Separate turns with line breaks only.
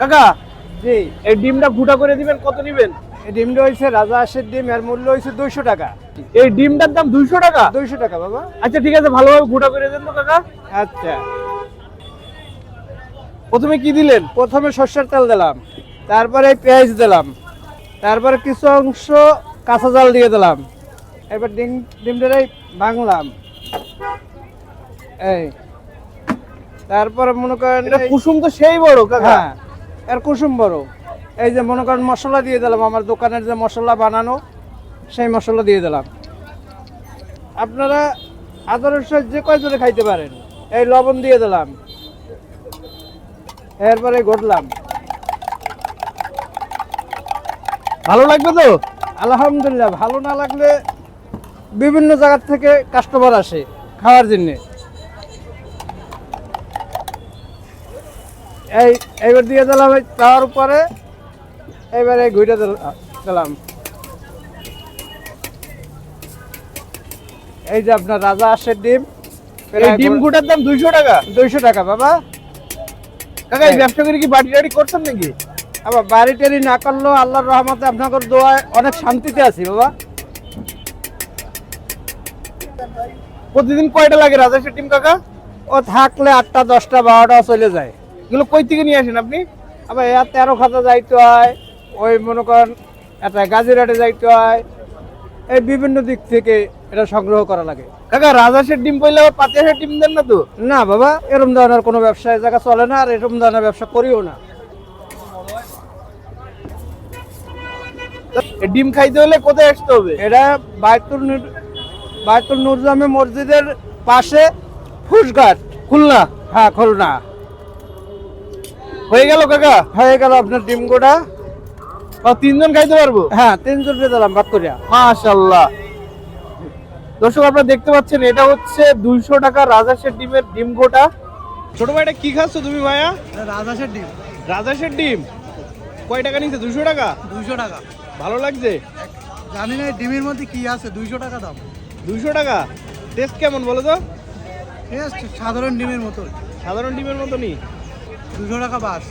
কাকা
জি।
এই ডিমটা গুটা করে দিবেন কত নিবেন?
এই ডিমটা হয়েছে রাজা হাঁসের ডিম এর মূল্য হয়েছে দুইশো টাকা।
এই ডিমটার দাম দুইশো টাকা?
দুইশো টাকা বাবা।
আচ্ছা ঠিক আছে ভালোভাবে গুটা করে দেন তো কাকা।
আচ্ছা।
প্রথমে কি দিলেন?
প্রথমে সর্ষের তেল দিলাম তারপরে পেঁয়াজ দিলাম তারপরে কিছু অংশ কাঁচা জাল দিয়ে দিলাম। এবার ডিম ডিমটাই ভাঙলাম। এই। তারপরে মনে করেন
এটা কুসুম তো সেই বড় কাকা।
হ্যাঁ। এর কুসুম বড়। এই যে মনে করেন মশলা দিয়ে দিলাম, আমার দোকানের যে মশলা বানানো, সেই মশলা দিয়ে দিলাম। আপনারা আদর্শ যে কয়জনে খাইতে পারেন, এই লবণ দিয়ে দিলাম। এরপরে ঘটলাম।
ভালো লাগবে তো?
আলহামদুলিল্লাহ, ভালো না লাগলে বিভিন্ন জায়গা থেকে কাস্টমার আসে খাওয়ার জন্যে। এই এইবার দিয়ে দিলাম তাওয়ার উপরে। এবারে ঘুরে দিলাম। এই যে আপনার রাজা আসে ডিম
এই ডিম গুটার দাম দুইশো টাকা?
দুইশো টাকা বাবা।
কাকা এই ব্যবসা করে কি বাড়ি টাড়ি করছেন নাকি?
আবার বাড়ি টাড়ি না করলেও আল্লাহর রহমতে আপনাদের দোয়ায় অনেক শান্তিতে আছি বাবা।
প্রতিদিন কয়টা লাগে রাজা টিম কাকা?
ও থাকলে আটটা দশটা বারোটা চলে যায়।
এগুলো কই থেকে নিয়ে আসেন আপনি?
আবার এর তেরো খাতা যাইতে হয় ওই মনে করেন একটা গাজিরাটে যাইতে হয়। এই বিভিন্ন দিক থেকে এটা সংগ্রহ করা লাগে।
কাকা রাজাসের ডিম পইলে আবার পাতিয়াসের ডিম দেন না তো?
না বাবা এরম ধরনের কোনো ব্যবসা এই জায়গা চলে না আর এরম ধরনের ব্যবসা করিও না।
ডিম খাইতে হলে কোথায় আসতে হবে?
এটা বায়তুল বায়তুল নুরজামে মসজিদের পাশে ফুসঘাট
খুলনা।
হ্যাঁ খুলনা।
হয়ে গেল কাকা?
হয়ে গেল আপনার ডিম গোটা।
আর তিনজন খাইতে পারব?
হ্যাঁ তিনজন দিয়ে দিলাম বাদ করিয়া।
মাশাল্লাহ দর্শক আপনারা দেখতে পাচ্ছেন এটা হচ্ছে দুইশো টাকা রাজাসের ডিমের ডিম গোটা। ছোট ভাইটা কি খাচ্ছ তুমি ভাইয়া?
রাজাসের ডিম।
রাজাসের ডিম? কয় টাকা নিচ্ছে দুইশো টাকা?
দুইশো টাকা।
ভালো লাগছে?
জানি না ডিমের মধ্যে কি আছে দুইশো টাকা দাম।
দুইশো টাকা? টেস্ট কেমন বলো তো?
টেস্ট সাধারণ ডিমের মতো
সাধারণ ডিমের মতনই?
দুশো টাকা বাস